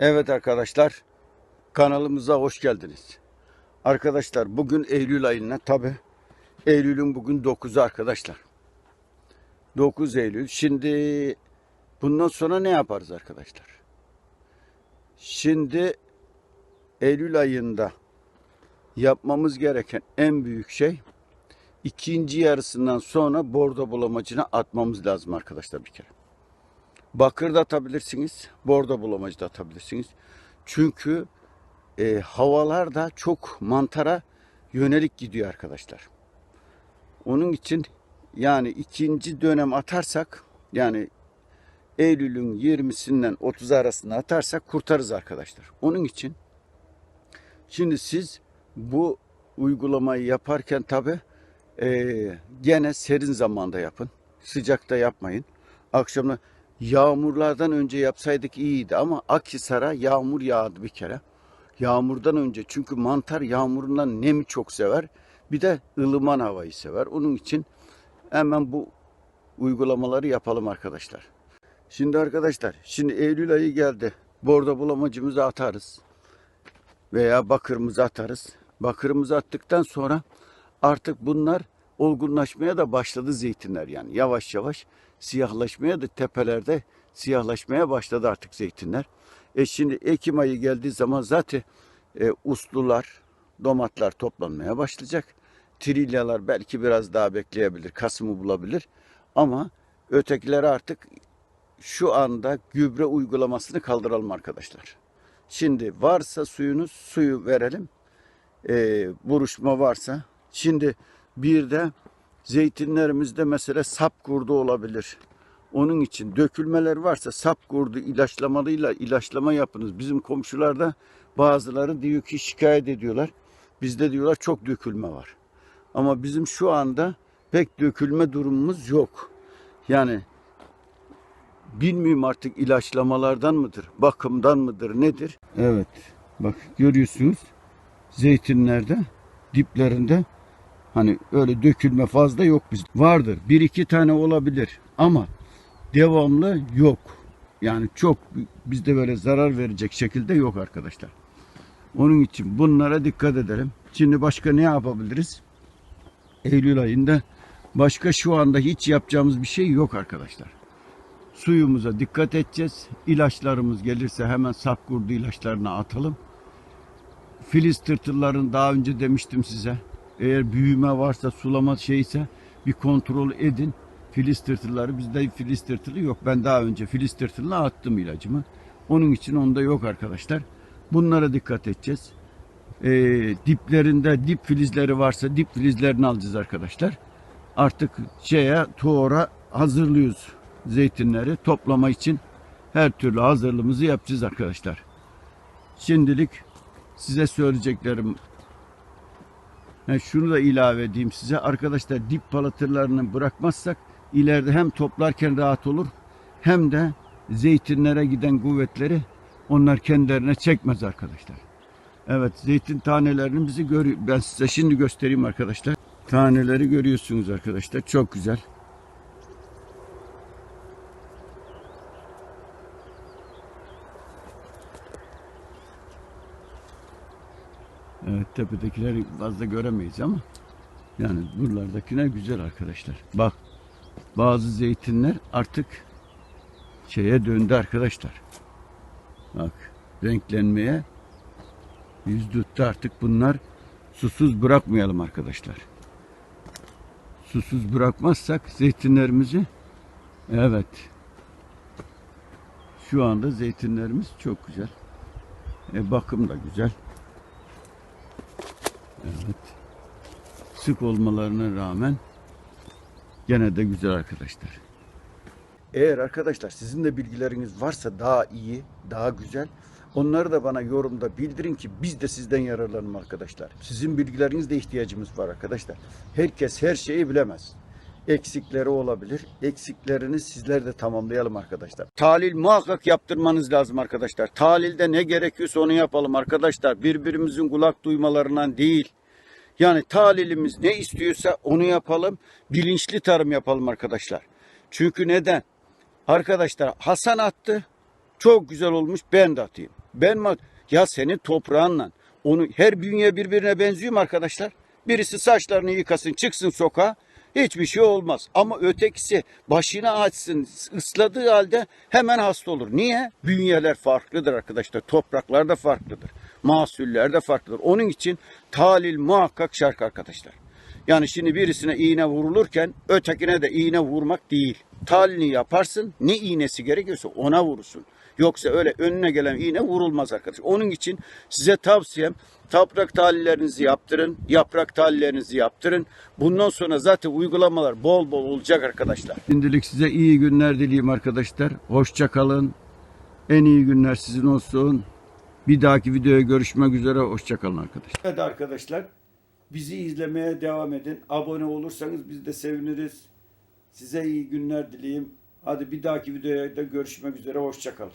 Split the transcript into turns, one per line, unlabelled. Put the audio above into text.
Evet arkadaşlar kanalımıza hoş geldiniz. Arkadaşlar bugün Eylül ayına tabi Eylül'ün bugün 9'u arkadaşlar. 9 Eylül. Şimdi bundan sonra ne yaparız arkadaşlar? Şimdi Eylül ayında yapmamız gereken en büyük şey ikinci yarısından sonra bordo bulamacına atmamız lazım arkadaşlar bir kere. Bakır da atabilirsiniz, bordo bulamacı da atabilirsiniz. Çünkü e, havalar da çok mantara yönelik gidiyor arkadaşlar. Onun için yani ikinci dönem atarsak yani Eylül'ün 20'sinden 30 arasında atarsak kurtarız arkadaşlar. Onun için şimdi siz bu uygulamayı yaparken tabi gene serin zamanda yapın. Sıcakta yapmayın. Akşamda yağmurlardan önce yapsaydık iyiydi ama Akhisar'a yağmur yağdı bir kere. Yağmurdan önce çünkü mantar yağmurundan nemi çok sever. Bir de ılıman havayı sever. Onun için hemen bu uygulamaları yapalım arkadaşlar. Şimdi arkadaşlar, şimdi Eylül ayı geldi. Bordo bulamacımızı atarız. Veya bakırımızı atarız. Bakırımızı attıktan sonra artık bunlar olgunlaşmaya da başladı zeytinler yani. Yavaş yavaş siyahlaşmaya da tepelerde siyahlaşmaya başladı artık zeytinler. E şimdi Ekim ayı geldiği zaman zaten e, uslular, domatlar toplanmaya başlayacak. Trilyalar belki biraz daha bekleyebilir, Kasım'ı bulabilir. Ama ötekileri artık şu anda gübre uygulamasını kaldıralım arkadaşlar. Şimdi varsa suyunuz suyu verelim. E, buruşma varsa. Şimdi bir de zeytinlerimizde mesela sap kurdu olabilir. Onun için dökülmeler varsa sap kurdu ilaçlamalıyla ilaçlama yapınız. Bizim komşularda bazıları diyor ki şikayet ediyorlar. Bizde diyorlar çok dökülme var. Ama bizim şu anda pek dökülme durumumuz yok. Yani bilmiyorum artık ilaçlamalardan mıdır, bakımdan mıdır, nedir? Evet, bak görüyorsunuz zeytinlerde diplerinde hani öyle dökülme fazla yok biz. Vardır, bir iki tane olabilir ama devamlı yok. Yani çok bizde böyle zarar verecek şekilde yok arkadaşlar. Onun için bunlara dikkat edelim. Şimdi başka ne yapabiliriz? Eylül ayında başka şu anda hiç yapacağımız bir şey yok arkadaşlar. Suyumuza dikkat edeceğiz. İlaçlarımız gelirse hemen sap kurdu ilaçlarına atalım. Filiz tırtılların daha önce demiştim size. Eğer büyüme varsa sulama şeyse bir kontrol edin. Filiz tırtılları bizde filiz tırtılı yok. Ben daha önce filiz tırtılına attım ilacımı. Onun için onda yok arkadaşlar. Bunlara dikkat edeceğiz. Ee, diplerinde dip filizleri varsa dip filizlerini alacağız arkadaşlar. Artık şeye tuğra hazırlıyoruz zeytinleri toplama için her türlü hazırlığımızı yapacağız arkadaşlar. Şimdilik size söyleyeceklerim Şunu da ilave edeyim size. Arkadaşlar dip palatırlarını bırakmazsak ileride hem toplarken rahat olur hem de zeytinlere giden kuvvetleri onlar kendilerine çekmez arkadaşlar. Evet zeytin tanelerini bizi görüyor. Ben size şimdi göstereyim arkadaşlar. Taneleri görüyorsunuz arkadaşlar. Çok güzel. Evet tepedekileri fazla göremeyiz ama yani buralardakiler güzel arkadaşlar. Bak bazı zeytinler artık şeye döndü arkadaşlar. Bak renklenmeye yüz tuttu artık bunlar susuz bırakmayalım arkadaşlar. Susuz bırakmazsak zeytinlerimizi evet şu anda zeytinlerimiz çok güzel. E, bakım da güzel. Evet. Sık olmalarına rağmen gene de güzel arkadaşlar. Eğer arkadaşlar sizin de bilgileriniz varsa daha iyi, daha güzel onları da bana yorumda bildirin ki biz de sizden yararlanalım arkadaşlar. Sizin bilgilerinizde ihtiyacımız var arkadaşlar. Herkes her şeyi bilemez. Eksikleri olabilir. Eksiklerini sizler de tamamlayalım arkadaşlar. Talil muhakkak yaptırmanız lazım arkadaşlar. Talilde ne gerekiyorsa onu yapalım arkadaşlar. Birbirimizin kulak duymalarından değil. Yani talilimiz ne istiyorsa onu yapalım. Bilinçli tarım yapalım arkadaşlar. Çünkü neden? Arkadaşlar Hasan attı. Çok güzel olmuş ben de atayım. Ben ma- ya senin toprağınla onu her bünye birbirine benziyor mu arkadaşlar? Birisi saçlarını yıkasın, çıksın sokağa. Hiçbir şey olmaz. Ama ötekisi başını açsın, ısladığı halde hemen hasta olur. Niye? Bünyeler farklıdır arkadaşlar. Topraklar da farklıdır. Mahsuller de farklıdır. Onun için talil muhakkak şart arkadaşlar. Yani şimdi birisine iğne vurulurken ötekine de iğne vurmak değil. Talini yaparsın ne iğnesi gerekiyorsa ona vurursun. Yoksa öyle önüne gelen iğne vurulmaz arkadaşlar. Onun için size tavsiyem toprak tahlillerinizi yaptırın, yaprak tahlillerinizi yaptırın. Bundan sonra zaten uygulamalar bol bol olacak arkadaşlar. Şimdilik size iyi günler dileyim arkadaşlar. Hoşça kalın. En iyi günler sizin olsun. Bir dahaki videoya görüşmek üzere. Hoşça kalın arkadaşlar. Evet arkadaşlar. Bizi izlemeye devam edin. Abone olursanız biz de seviniriz. Size iyi günler dileyim. Hadi bir dahaki videoya da görüşmek üzere. Hoşça kalın.